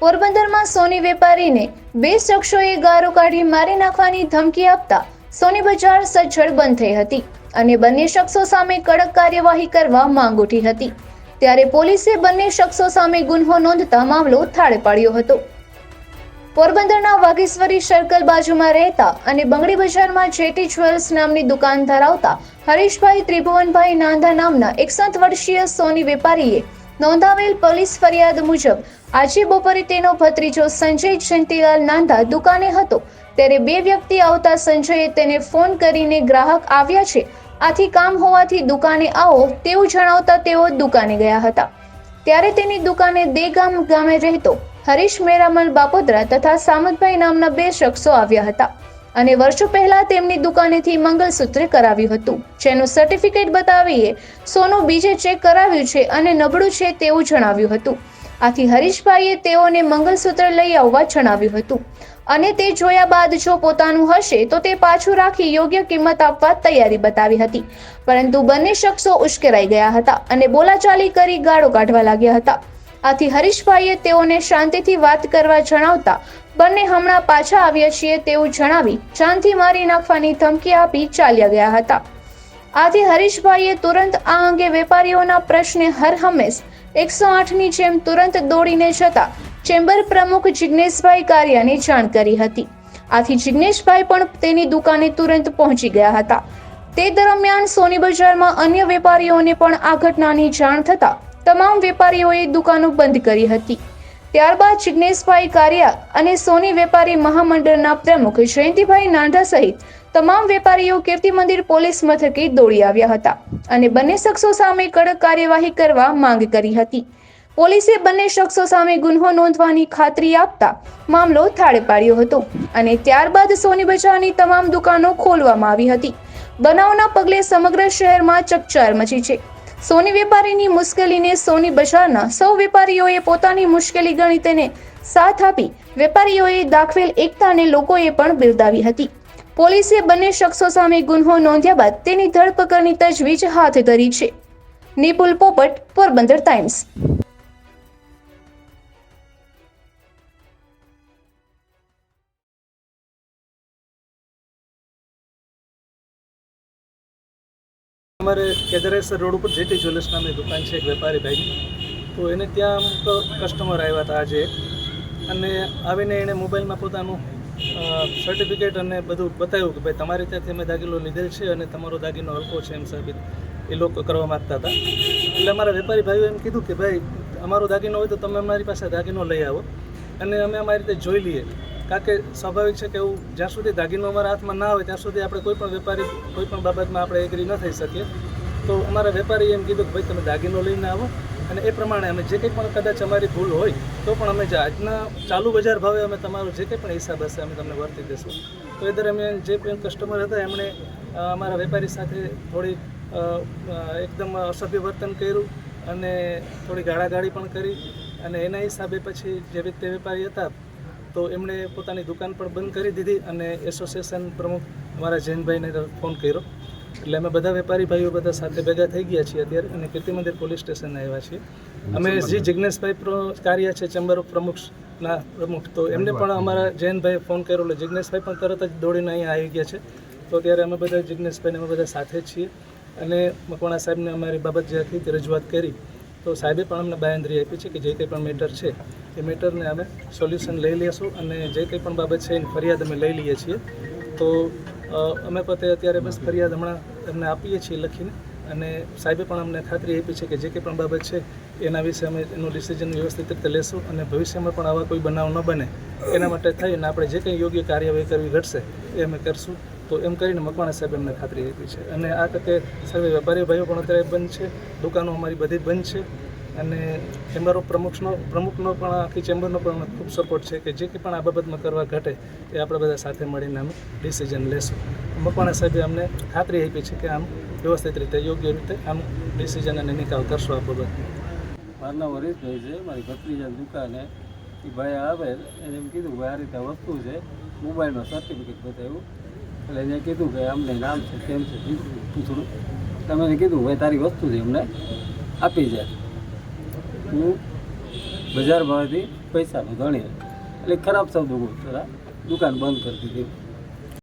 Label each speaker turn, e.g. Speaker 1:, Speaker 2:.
Speaker 1: પોરબંદરમાં સોની વેપારીને બે શખ્સોએ ગારો કાઢી મારી નાખવાની ધમકી આપતા સોની બજાર સજ્જડ બંધ થઈ હતી અને બંને શખ્સો સામે કડક કાર્યવાહી કરવા માંગ ઉઠી હતી. ત્યારે પોલીસે બંને શખ્સો સામે ગુન્હો નોંધતા મામલો થાળે પાડ્યો હતો. પોરબંદરના વાઘેશ્વરી સર્કલ બાજુમાં રહેતા અને બંગડી બજારમાં જેટી જ્વેલ્સ નામની દુકાન ધરાવતા હરીશભાઈ ત્રિભુવનભાઈ નાંધા નામના એકસઠ વર્ષીય સોની વેપારીએ નોંધાવેલ પોલીસ ફરિયાદ મુજબ, આજે બપોરે તેનો ભત્રીજો સંજય જયંતિલાલ નાંધા દુકાને હતો. ત્યારે બે વ્યક્તિ આવતા સંજયે તેને ફોન કરીને ગ્રાહક આવ્યા છે. આથી કામ હોવાથી દુકાને આવો તેવું જણાવતા તેઓ દુકાને ગયા હતા. ત્યારે તેની દુકાને દેગામ ગામે રહેતો હરીશ મેરામલ બાપોદરા તથા સામતભાઈ નામના બે શખ્સો આવ્યા હતા. અને વર્ષો પહેલા તેમની દુકાનેથી મંગલસૂત્ર કરાવ્યું હતું. જેનું સર્ટિફિકેટ બતાવીએ, સોનું બીજે ચેક કરાવ્યું છે અને નબળું છે તેવું જણાવ્યું હતું. આથી હરીશભાઈએ તેઓને મંગલસૂત્ર લઈ આવવા જણાવ્યું હતું. અને તે જોયા બાદ જો પોતાનું હશે, તો તે પાછું રાખી યોગ્ય કિંમત આપવા તૈયારી બતાવી હતી. પરંતુ બંને શખ્સો ઉશ્કેરાઈ ગયા હતા અને બોલાચાલી કરી ગાળો કાઢવા લાગ્યા હતા. આથી હરીશભાઈએ તેઓને શાંતિથી વાત કરવા જણાવતા બંને હમણાં પાછા આવ્યા છીએ તેવું જણાવી જાનથી મારી નાખવાની ધમકી આપી ચાલ્યા ગયા હતા. આથી હરીશભાઈએ તુરંત આ અંગે વેપારીઓના પ્રશ્ને હર હંમેશ એકસો આઠની જેમ તુરંત દોડીને જતા ચેમ્બર પ્રમુખ જિજ્ઞેશભાઈ કારિયાને જાણ કરી હતી. આથી જિજ્ઞેશભાઈ પણ તેની દુકાને તુરંત પહોંચી ગયા હતા. તે દરમિયાન સોની બજારમાં અન્ય વેપારીઓને પણ આ ઘટનાની જાણ થતા તમામ વેપારીઓએ દુકાનો બંધ કરી હતી. ત્યારબાદ જિજ્ઞેશભાઈ કારિયા અને સોની વેપારી મહામંડળના પ્રમુખ જયંતિભાઈ નાંધા સહિત તમામ વેપારીઓ કીર્તિ મંદિર પોલીસ મથકે દોડી આવ્યા હતા અને બંને શખ્સો સામે કડક કાર્યવાહી કરવા માંગ કરી હતી. પોલીસે બંને શખ્સો સામે ગુન્હો નોંધવાની ખાતરી આપતા મામલો થાળે પાડ્યો હતો અને ત્યારબાદ સોની બજારની તમામ દુકાનો ખોલવામાં આવી હતી. બનાવના પગલે સમગ્ર શહેરમાં ચકચાર મચી છે. સોની વેપારીની મુશ્કેલીને સોની બજારના સૌ વેપારીઓએ પોતાની મુશ્કેલી ગણી તેને સાથ આપી વેપારીઓએ દાખવેલ એકતાને લોકોએ પણ બિરદાવી હતી. પોલીસે બંને શખ્સો સામે ગુન્હો નોંધ્યા બાદ તેની ધરપકડની તજવીજ હાથ ધરી છે. નિપુલ પોપટ, પોરબંદર ટાઈમ્સ.
Speaker 2: અમારે કેદરેસર રોડ ઉપર જેટી જ્વેલર્સ નામની દુકાન છે એક વેપારી ભાઈની. તો એને ત્યાં અમુક કસ્ટમર આવ્યા હતા આજે. અને આવીને એણે મોબાઈલમાં પોતાનું સર્ટિફિકેટ અને બધું બતાવ્યું કે ભાઈ તમારી ત્યાંથી અમે દાગીલો લીધેલ છે અને તમારો દાગીનો હલકો છે એમ સાબિત એ લોકો કરવા માગતા હતા. એટલે અમારા વેપારી ભાઈઓ એમ કીધું કે ભાઈ, અમારો દાગીનો હોય તો તમે અમારી પાસે દાગીનો લઈ આવો. અને અમે અમારી રીતે જોઈ લઈએ. કારણ કે સ્વાભાવિક છે કે એવું જ્યાં સુધી દાગીનો અમારા હાથમાં ના હોય, ત્યાં સુધી આપણે કોઈ પણ વેપારી, કોઈ પણ બાબતમાં આપણે એગ્રી ન થઈ શકીએ. તો અમારા વેપારીએ એમ કીધું કે, ભાઈ, તમે દાગીનો લઈને આવો. અને એ પ્રમાણે અમે જે કંઈ પણ કદાચ અમારી ભૂલ હોય, તો પણ અમે આજના ચાલુ બજાર ભાવે અમે તમારો જે કંઈ પણ હિસાબ હશે, અમે તમને વર્તી દઈશું. તો એ દરમિયાન જે પણ કસ્ટમર હતા, એમણે અમારા વેપારી સાથે થોડી એકદમ અસભ્ય વર્તન કર્યું અને થોડી ગાળાગાળી પણ કરી. અને એના હિસાબે પછી જે રીતે વેપારી હતા તો એમણે પોતાની દુકાન પણ બંધ કરી દીધી અને એસોસિએશન પ્રમુખ અમારા જૈનભાઈને ફોન કર્યો. એટલે અમે બધા વેપારી ભાઈઓ બધા સાથે ભેગા થઈ ગયા છીએ અત્યારે અને કીર્તિ મંદિર પોલીસ સ્ટેશન આવ્યા છીએ. અમે જે જિજ્ઞેશભાઈ પ્ર- કાર્ય છે ચેમ્બર ઓફ પ્રમુખના પ્રમુખ તો એમને પણ અમારા જૈનભાઈએ ફોન કર્યો. એટલે જિજ્ઞેશભાઈ પણ તરત જ દોડીને અહીંયા આવી ગયા છે. તો અત્યારે અમે બધા જિજ્ઞેશભાઈને અમે બધા સાથે જ છીએ અને મકવાણા સાહેબને અમારી બાબત જે હતી તે રજૂઆત કરી. તો સાહેબે પણ અમને બાંયધરી આપી છે કે જે કંઈ પણ મેટર છે, એ મેટરને અમે સોલ્યુશન લઈ લઈશું અને જે કંઈ પણ બાબત છે એની ફરિયાદ અમે લઈ લઈએ છીએ. તો અમે પોતે અત્યારે બસ ફરિયાદ હમણાં એમને આપીએ છીએ લખીને અને સાહેબે પણ અમને ખાતરી આપી છે કે જે કંઈ પણ બાબત છે એના વિશે અમે એનું ડિસિઝન વ્યવસ્થિત રીતે લેશું અને ભવિષ્યમાં પણ આવા કોઈ બનાવ ન બને. એના માટે થઈને આપણે જે કંઈ યોગ્ય કાર્યવાહી કરવી ઘટશે એ અમે કરશું. તો એમ કરીને મકવાણા સાહેબ એમને ખાતરી આપી છે. અને આ તકે સર્વે વેપારી ભાઈઓ પણ અત્યારે બંધ છે. દુકાનો અમારી બધી બંધ છે. અને ચેમ્બર પ્રમુખનો પ્રમુખનો પણ, આખી ચેમ્બરનો પણ ખૂબ સપોર્ટ છે કે જે કંઈ પણ આ બાબતમાં કરવા ઘટે એ આપણે બધા સાથે મળીને અમે ડિસિઝન લેશું. મકવાણા સાહેબે અમને ખાતરી આપી છે કે આમ વ્યવસ્થિત રીતે, યોગ્ય રીતે આમ ડિસિઝન અને નિકાલ કરશું આ બાબતનો
Speaker 3: મારું નામ હરીશભાઈ છે. મારી ભત્રીજાની દુકાને એ ભાઈ આવે, એને એમ કીધું ભાઈ આ રીતે વસ્તુ છે. મોબાઈલમાં સર્ટિફિકેટ બતાવ્યું. એટલે એને કીધું કે અમને નામ છે કેમ છે પૂછડું તમે એને કીધું, ભાઈ, તારી વસ્તુ છે, અમને આપી જાય હું બજાર ભાવેથી પૈસાનો ગણી એટલે ખરાબ શબ્દ બોલતા દુકાન બંધ કરી દીધી.